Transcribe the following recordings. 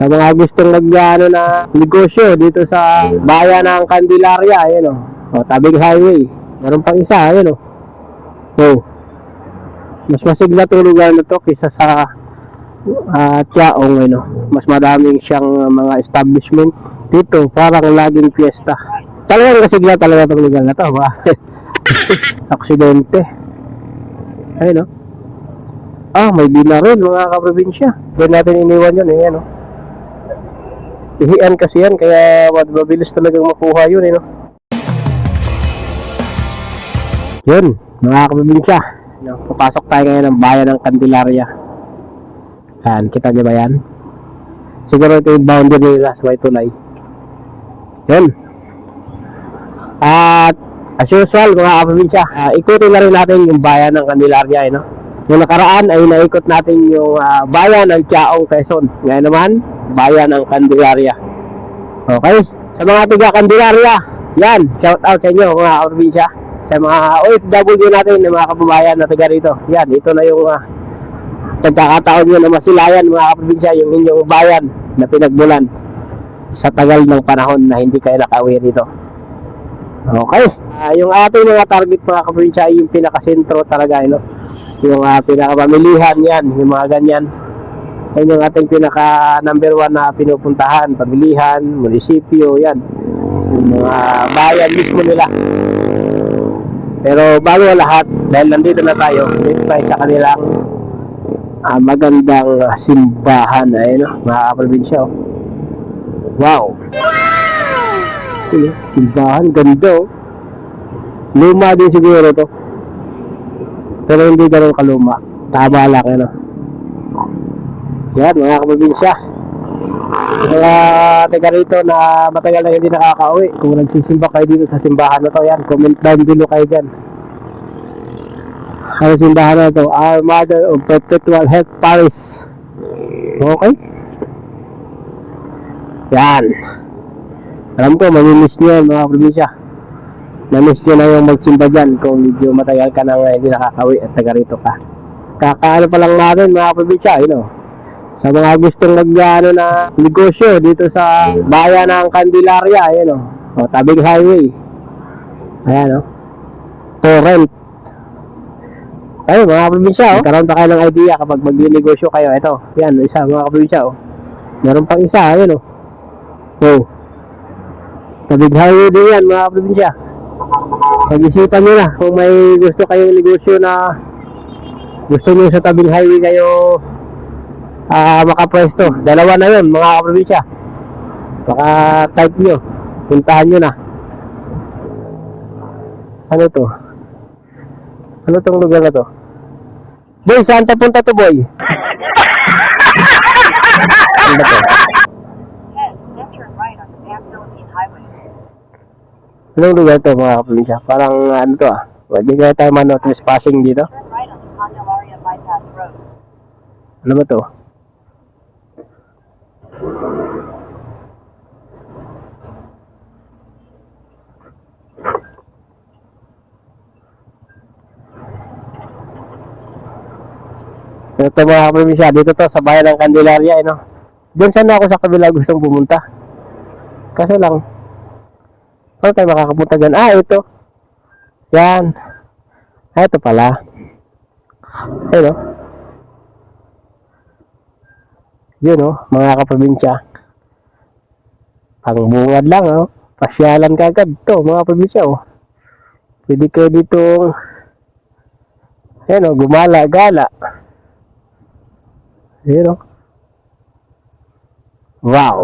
Sa mga gustong mag ano, na negosyo dito sa bayan ng Candelaria, ayun o. O, tabing highway. Meron pang isa, ayun o. Oh. Mas masigla itong lugar na to kaysa sa uh, Tiaong, ayun o. Mas madaming siyang mga establishment dito. Parang laging fiesta. Talagang kasigla talaga itong lugar na to. Ba? Aksidente. Ayun o. Ah, may bina rin mga kaprobinsya. Pwede natin iniwan yun eh, ano. Ihian kasi yan, kaya mabilis talagang makuha yun eh, no. Yun, mga kaprobinsya. No, papasok tayo ngayon ng bayan ng Candelaria. Yan, kita niyo ba yan? Siguro ito yung boundary nila sa tulay. Yun. At, as usual, mga kaprobinsya, ah, ikutin na rin natin yung bayan ng Candelaria, eh, no? Yung nakaraan ay naikot natin yung ah, bayan ng Chaong Quezon. Ngayon naman, bayan ng Candelaria. Okay? Sa mga taga Candelaria, yan, shout out sa inyo mga kaprobinsya. Sa mga OFW natin, mga kababayan na taga rito. Yan, ito na yung uh, pagkakataon nyo na masilayan mga kaprobinsya, yung inyong bayan na pinagbulan sa tagal ng panahon na hindi kayo nakauwi rito. Okay. Ah, yung ating mga target mga kaprobinsya ay yung pinakasentro talaga, you know? yung uh, pinakapamilihan yan, yung mga ganyan. Yan yung ating pinaka number one na pinupuntahan, pamilihan, munisipyo, yan. Yung mga bayan mismo nila. Pero bago ang lahat, dahil nandito na tayo, dito tayo sa kanilang ah, magandang ah, simbahan, ayun, no, mga kaprobinsya. oh. Wow! Wow! Simbahan, ganda oh. Luma din siguro to. Pero hindi ganun kaluma. Tama lang, ano. Yan, mga kaprobinsya. Mga taga rito na matagal na hindi nakaka-uwi. Kung nagsisimba kayo dito sa simbahan na to, yan, comment down below kayo dyan. Ano simbahan na to? Our Mother of Perpetual Health Paris. Okay? Yan. Alam ko, mamimiss nyo yan, mga probinsya. Namiss nyo na yung magsimba dyan kung medyo matagal ka nang hindi nakakawi at taga rito ka. Kakaano pa lang natin, mga probinsya, you know. Sa mga gustong mag ano, na negosyo dito sa bayan ng Candelaria, ayun o. O, tabing highway. Ayan o. Torrent. Ayun, mga probinsya, oh. Karoon pa kayo ng idea kapag mag-negosyo kayo. Ito, yan, isa, mga probinsya, oh. Meron pang isa, ayun o. Oh. Tabing highway din yan, mga probinsya. Pag-isipan nyo na kung may gusto kayong negosyo na gusto nyo sa tabing highway kayo ah makapwesto. Dalawa na yun, mga kaprobinsya. Baka type nyo. Puntahan nyo na. Ano to? Ano tong lugar na to? Boy, saan ta punta to, boy? Ano to? Anong lugar to, mga kaprobinsya? Parang ano to ah. Pwede kaya tayo mano trespassing dito? Ano ba to? Ito mga kaprobinsya, dito to sa bayan ng Candelaria, eh, no? Diyan sana ako sa kabila gustong pumunta. Kasi lang, saan tayo makakapunta dyan? Ah, ito. Yan. Ah, ito pala. Ayun, no? Yun, oh, mga kaprobinsya. Pangbungad lang, oh. Pasyalan ka agad to, mga probinsya, oh. Pwede kayo dito, ayun, oh, gumala, gala. Ayun, oh. Wow.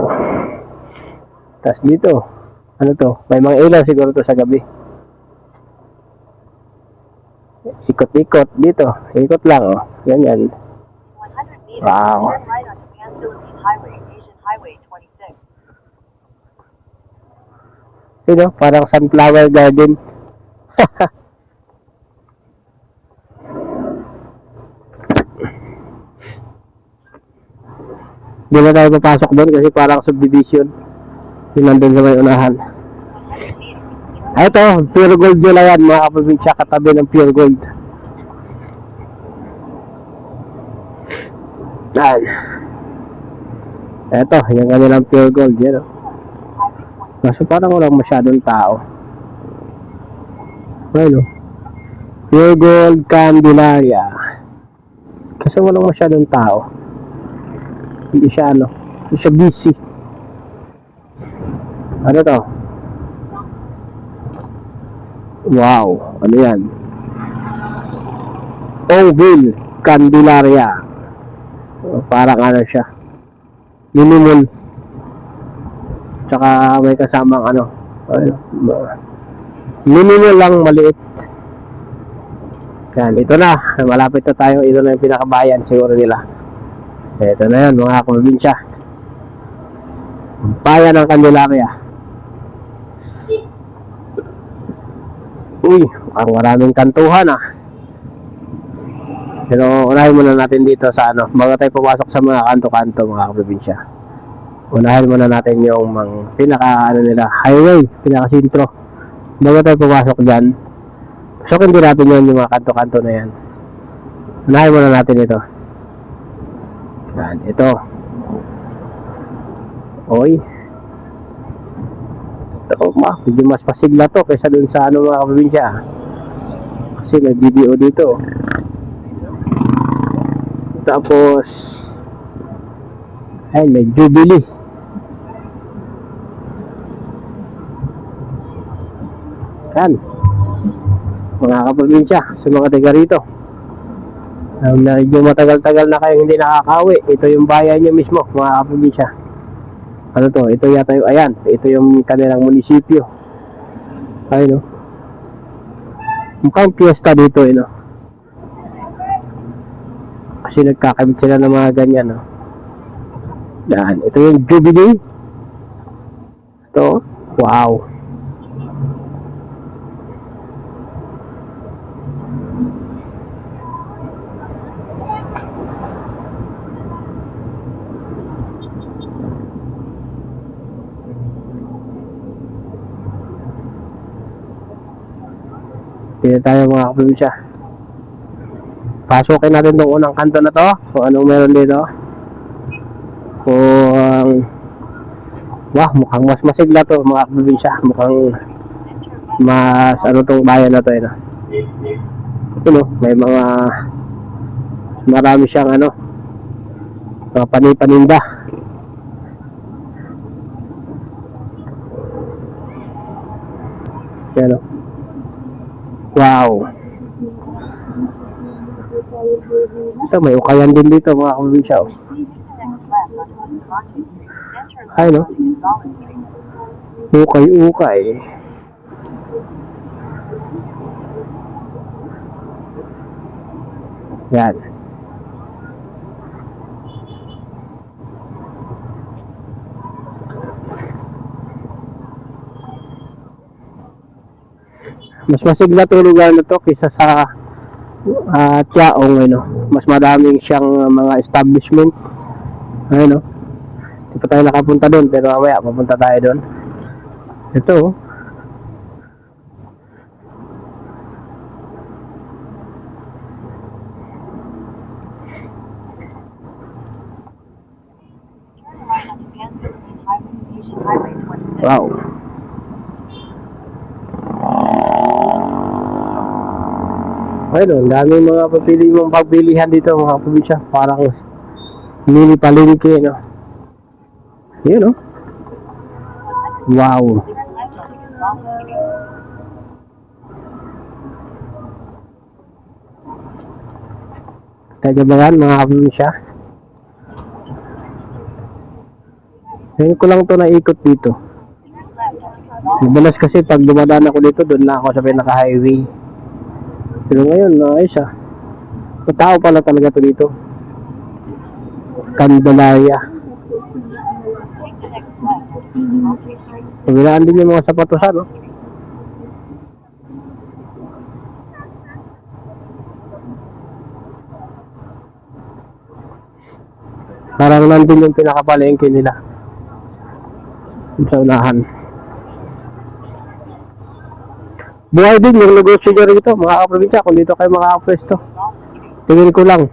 Tapos dito, ano to? May mga ilaw siguro to sa gabi. Ikot-ikot dito. Ikot lang, oh. Ganyan. 100 meters, Wow. turn right on San Philippine Highway, Asian Highway 26. Yun, oh, parang sunflower garden. Hindi na tayo papasok doon kasi parang subdivision. Yung nandun sa may unahan. 100 meters, Ah, Ito, pure gold nila yan, mga kaprobinsya, katabi ng pure gold. Yan. Eto, yung kanilang pure gold, yan oh. Kaso parang walang masyadong tao. Oh. Pure gold Candelaria. Kasi walang masyadong tao. Hindi siya ano, hindi siya busy. Ano to? Wow, ano yan? Ongville Candelaria. Parang ano siya. Minimum. Tsaka may kasamang ano. ano ma- minimal lang maliit. Yan, ito na. Malapit na tayo. Ito na yung pinakabayan siguro nila. Ito na yan, mga probinsya. Bayan ng Candelaria. Uy, ang maraming kantuhan ah. Pero unahin muna natin dito sa ano, bago tayo pumasok sa mga kanto-kanto mga probinsya. Unahin muna natin yung mga pinaka ano nila, highway, pinaka sintro. Bago tayo pumasok dyan, so hindi natin yun yung mga kanto-kanto na yan. Unahin muna natin ito. Yan, ito. Oy. Ito, ma, medyo mas pasigla to kaysa dun sa ano mga probinsya. Kasi may video dito. Tapos, ay, may Jubilee. Yan. Mga kaprobinsya, sa mga taga rito. Um, medyo matagal-tagal na kayong hindi nakakawi. Ito yung bayan nyo mismo, mga kaprobinsya. Ano to? Ito yata yung, ayan, ito yung kanilang munisipyo. Ayun, no? Mukhang piyesta dito, eh, no? Kasi nagkakamit sila ng mga ganyan, no? Yan, ito yung Jubilee. Ito, wow. Dito tayo mga kaprobinsya. Pasukin natin tong unang kanto na to. Kung anong meron dito. Kung... Wah, mukhang mas masigla to mga kaprobinsya. Mukhang mas ano tong bayan na to. Eh, no? Ito no, may mga... Marami siyang ano. Mga panipaninda. Yan o. Wow. Ito, may ukayan din dito mga kaprobinsya. Oh. Ay, no? Ukay-ukay. Yan. Mas masigla itong lugar na to kaysa sa uh, Tiaong, ano. Mas madaming siyang uh, mga establishment. Ayun, no? Hindi pa tayo nakapunta doon, pero mamaya papunta tayo doon. Ito, oh. Wow. Ayun, ang daming mga papili mong pagbilihan dito mga probinsya. Parang mini palengke, no? Yun, no? Wow. Kaya ba yan, mga probinsya? Ngayon ko lang to naikot dito. Madalas kasi pag dumadaan ako dito, doon na ako sa pinaka-highway. Pero ngayon, naayos ah. May tao pala talaga to dito. Candelaria. Pagilaan din yung mga sapatosan, no? Parang nandun yung pinakapalengke nila. Sa unahan. Buhay din yung negosyo nyo rito, mga kaprobinsya, kung dito kayo makakapwesto. Tingin ko lang.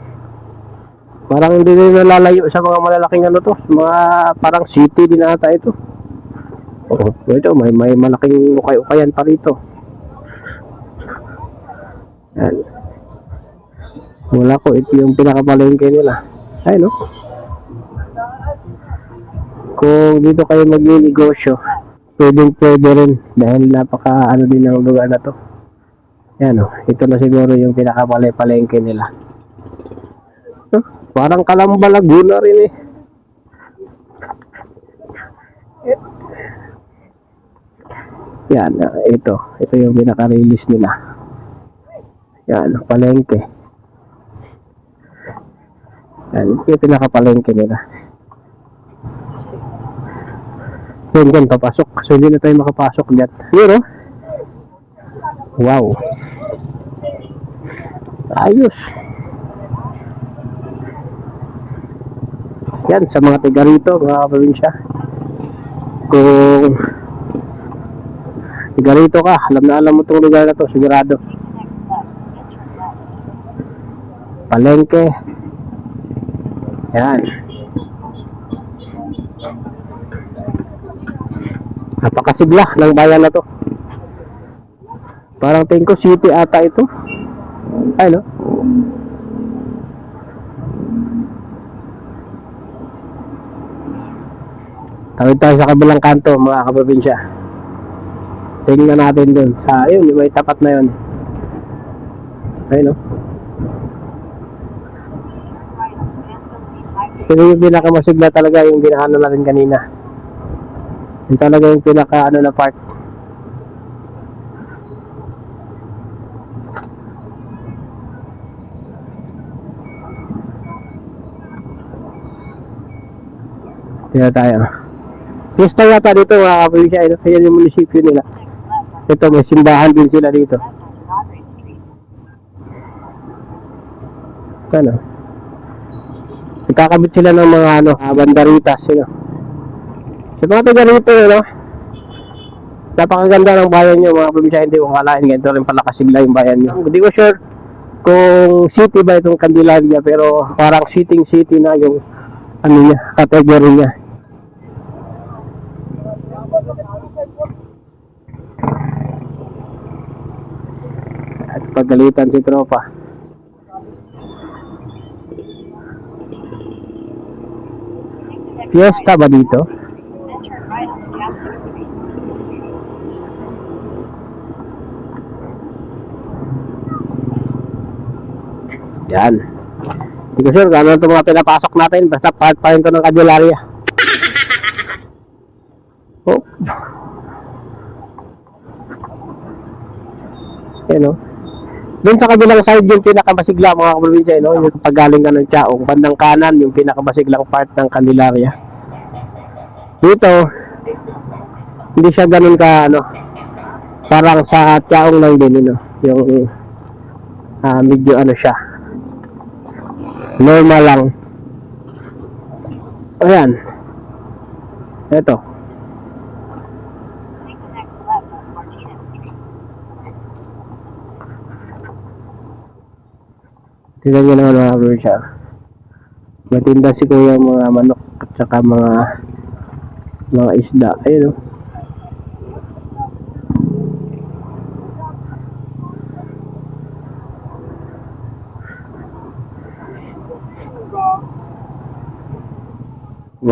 Parang hindi rin nalalayo sa mga malalaking ano to. Mga parang city din ata ito. Oo, ito may may malaking ukay-ukayan pa rito. Yan. Wala ko, ito yung pinakapalengke nila. Ay, no? Kung dito kayo magninegosyo, pwedeng pwede rin dahil napaka ano din ang lugar na to. Yan o, ito na siguro yung pinakapalengke nila. Huh? Parang Kalamba Laguna rin eh. Yan, ah, ito. Ito yung pinaka-release nila. Yan, palengke. Yan, yung pinaka-palengke nila. Yan, dyan, papasok. So, hindi na tayo makapasok dyan. Yun, oh. Wow. Ayos. Yan, sa mga tiga rito, mga probinsya. Kung tiga rito ka, alam na alam mo itong lugar na to, sigurado. Palengke. Yan. Napakasigla ng bayan na to. Parang tingko city ata ito. Ay, no? Tawid tayo sa kabilang kanto, mga kaprobinsya. Tingnan natin dun. Sa, yung may tapat na yun. Ayun, no? Ito yung pinakamasigla talaga yung binaano natin kanina. Yung talaga yung pinaka ano na part. Tingnan tayo. Pista yata dito mga kaprobinsya. Ito yan yung munisipyo nila. Ito may simbahan din sila dito. Ano? Nagkakabit sila ng mga ano, ah, bandaritas, yun. Sa mga taga rito, ano? Napakaganda ng bayan nyo, mga probinsya, hindi ko kalain ganito rin pala kasigla yung bayan nyo. Hindi ko sure kung city ba itong Candelaria, pero parang sitting city na yung ano niya, category niya. At pagalitan si tropa. Fiesta ba dito? Yan. Hindi ko sure kung ano mga pinapasok natin. Basta part pa rin ito ng Candelaria. Oh. Yan o. Doon sa kabilang side yung pinakamasigla mga kaprobinsya, no? yung paggaling ka ng Chaong, bandang kanan yung pinakabasiglang part ng Candelaria. Dito, hindi siya ganun ka, ano, parang sa Chaong lang din, ano, yung ah medyo ano siya, normal lang. Ayan. Street. Tignan nyo naman mga probinsya. Matinda si kuya mga manok at saka mga mga isda. Ayun oh. o.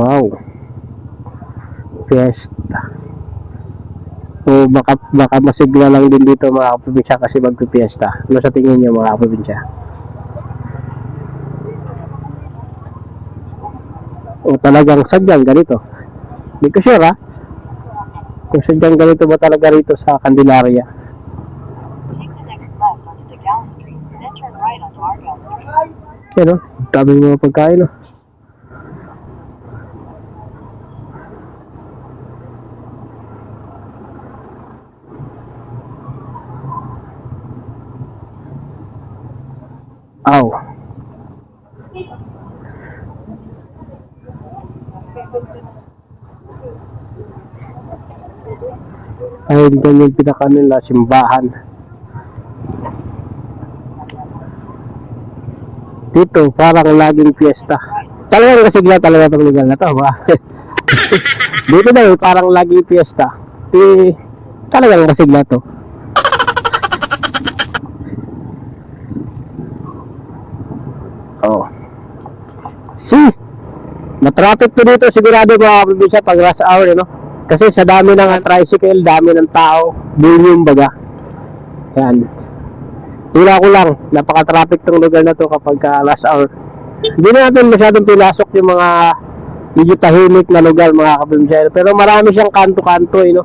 Wow. Fiesta. O baka, baka masigla lang din dito mga probinsya kasi magpipiesta. Ano sa tingin nyo mga probinsya? O talagang sadyang ganito? Hindi ko sure ha. Kung sadyang ganito ba talaga rito sa Candelaria. Take the next left on Degal Street. Then turn right on Argyle Street. Yan o. Dami mga pagkain o. Aw. Dyan yung pinaka nila, simbahan. Dito, parang laging fiesta. Talagang kasigla talaga itong lugar na to. Ba? Dito daw, parang laging fiesta. Eh, talagang kasigla to. Oh. Si, na-traffic to dito sigurado mga probinsya pag rush hour, eh, no? Kasi sa dami ng tricycle, dami ng tao, yun yung baga. Yan. Tula ko lang, napaka-traffic tong lugar na to kapag ka rush hour. Hindi na natin masyadong pinasok yung mga medyo tahimik na lugar mga kaprobinsya. Pero marami siyang kanto-kanto eh, no?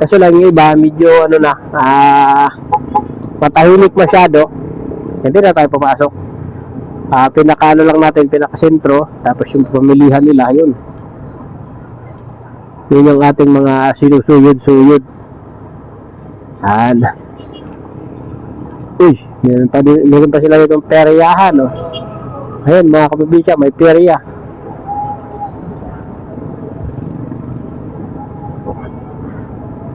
Kasi lang yung iba, medyo ano na, ah, matahimik masyado. Hindi na tayo pumasok. Ah, pinakaano lang natin, pinakasentro, tapos yung pamilihan nila, yun. Yun yung ating mga sinusuyod-suyod. Yan. Uy, meron pa, din, meron pa sila itong peryahan, no? Ayun, mga kapabinsya, may perya.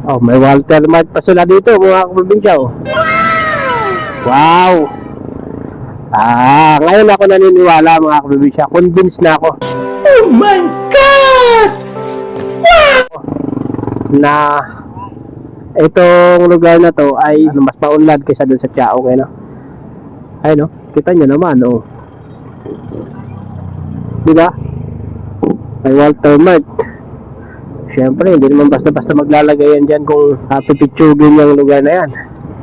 Oh, may Walter Mart pa sila dito, mga kapabinsya, oh. Wow! Ah, ngayon ako naniniwala, mga kapabinsya. Convinced na ako. Oh my God! Na itong lugar na to ay mas maunlad kaysa dun sa Tiao ngayon. No? Ay no, kita nyo naman, oh. Di ba? May Walter Mart. Siyempre, hindi naman basta-basta maglalagay yan dyan kung uh, pipitsugin yung lugar na yan.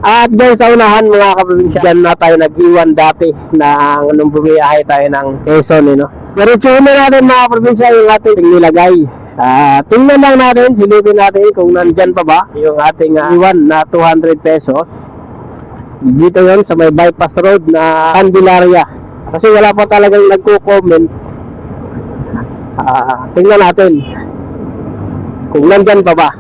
At dyan sa unahan mga kaprobinsya, dyan na tayo nag-iwan dati na nung bumiyahe tayo ng Quezon, eh, no? Pero na natin mga kaprobinsya yung ating nilagay. Ah, tingnan lang natin, silipin natin kung nandyan pa ba yung ating ah, iwan na 200 pesos. Dito yon sa may bypass road na Candelaria. Kasi wala pa talagang nagko-comment. Ah, tingnan natin kung nandyan pa ba.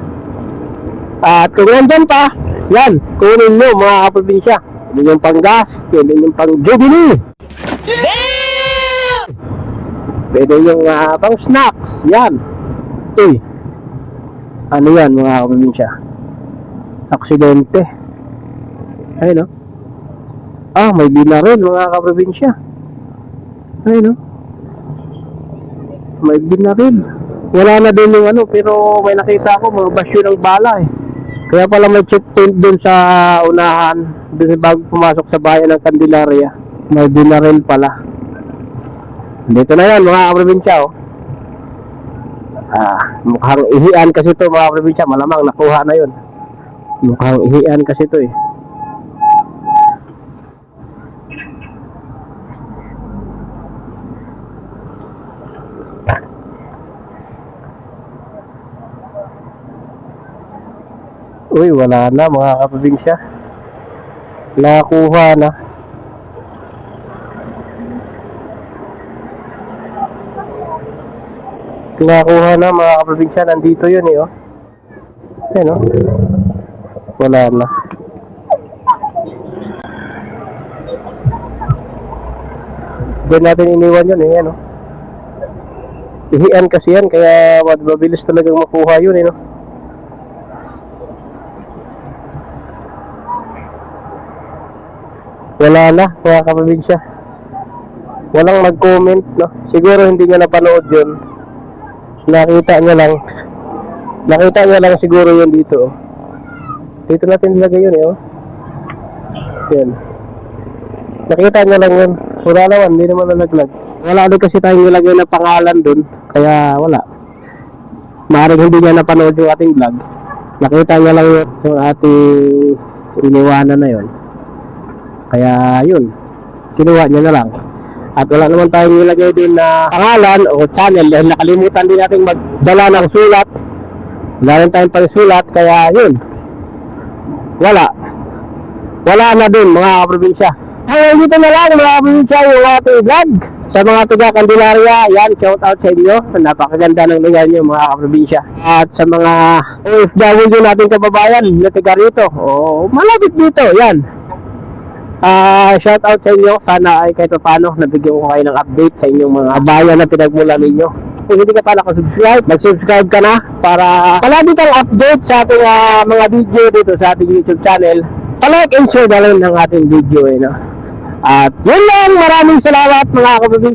At kung nandyan pa, yan, kunin nyo mga kaprobinsya. Yun yung pang gas, yun yung pang jubilee. Pwede yung ah, pang snacks, yan. Uy, ano yan mga kaprobinsya? Aksidente. Ayun no? Ah, may binaril mga kaprobinsya. Ayun no? May binaril. Wala na din yung ano, pero may nakita ko mga basyo ng bala eh. Kaya pala may checkpoint dun sa unahan, dun bago pumasok sa bayan ng Candelaria. May binaril pala. Dito na yan mga kaprobinsya oh. Ah, mukhang ihian kasi to mga probinsya, malamang nakuha na yun. Mukhang ihian kasi to eh. Uy, wala na mga kaprobinsya. Nakuha na. Nakuha na mga kaprobinsya, nandito yun eh, oh. Ayun, oh. Wala na. Diyan natin iniwan yun eh, ano. Ihian kasi yan, kaya mabilis talagang makuha yun eh, no. Wala na, mga kaprobinsya. Walang nag-comment, no. Siguro hindi niya napanood yun nakita niya lang. Nakita niya lang siguro yun dito oh. dito natin nilagay yun eh oh. yan. Nakita niya lang yun. Wala naman hindi naman nalaglag. Wala din kasi tayong nilagay na pangalan dun kaya wala. Maaaring hindi niya napanood yung ating vlog. Nakita niya lang yun yung ating iniwanan na yun. Kaya yun kinuha niya na lang at wala naman tayong nilagay din na pangalan o channel dahil nakalimutan din natin magdala ng sulat. Wala tayong pangsulat, kaya yun. Wala. Wala na din mga kaprobinsya. Kaya dito na lang mga kaprobinsya yung ating vlog. Sa mga taga Candelaria, yan, shout out sa inyo. Napakaganda ng lugar niyo mga kaprobinsya. At sa mga OFW natin kababayan na taga rito, oh, malapit dito, yan. Ah, shout out sa inyo. Sana ay kahit paano nabigyan ko kayo ng update sa inyong mga bayan na pinagmula ninyo. Kung hindi ka pa nakasubscribe, mag-subscribe ka na para palagi kang update sa ating ah, mga video dito sa ating YouTube channel. Palike and share na lang ng ating video eh, no? At yun lang, maraming salamat mga kapatid.